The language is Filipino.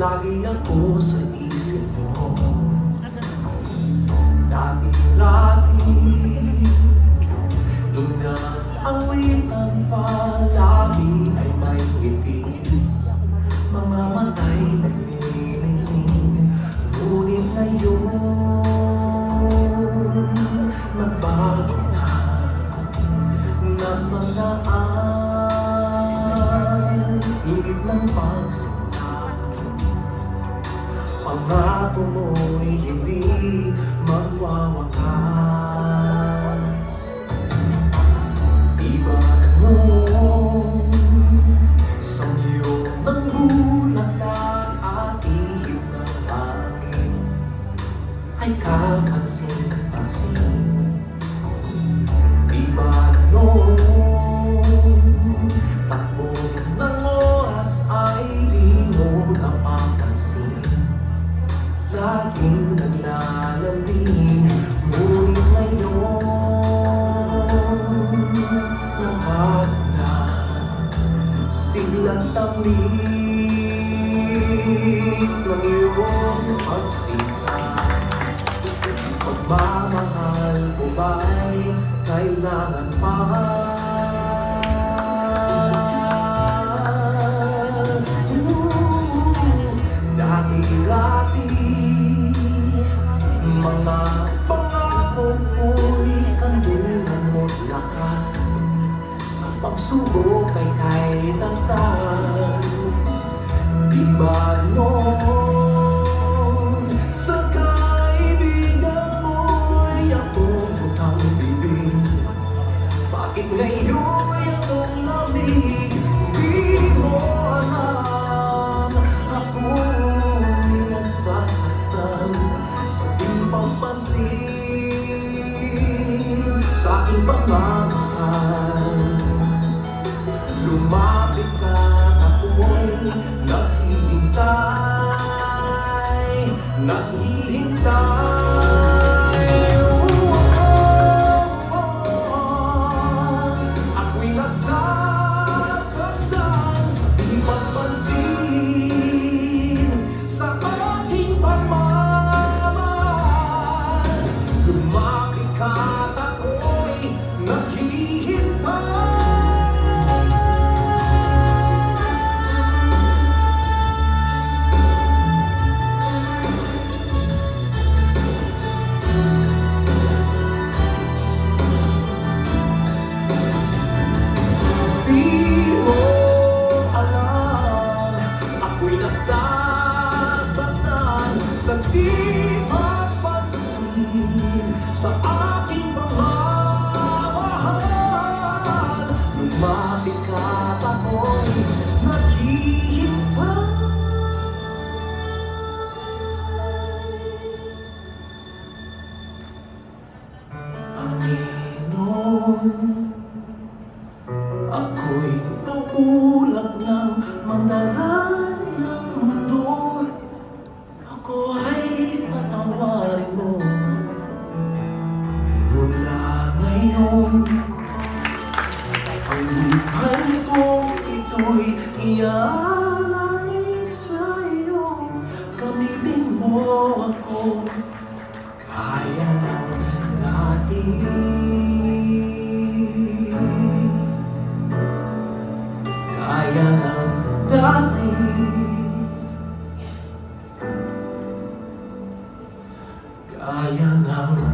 Lagi ako sa isip mo. Dati-dati Inaawitan palagi ay may ngiti. Mga matay naglililing Ngunit ngayon Nagbago na. Nasa daan Higit ng pagsinta Pangako mo'y Tamis Ng iyong pagsikat Pagmamahal ko ba'y kailangan pa? Dati-dati Mga pangako ko'y kandungan mo't lakas Sa pagsubok ay kay tatan Di pagmamahal. Lumapit ka ako'y naghihintay Naghihintay naulap ng mandalayang mundo. Ako ay patawarin mo. Mula ngayon Ang buhay kong ito'y iaalay sa'yo. Gamitin mo ako. Kaya ng dati 太阳。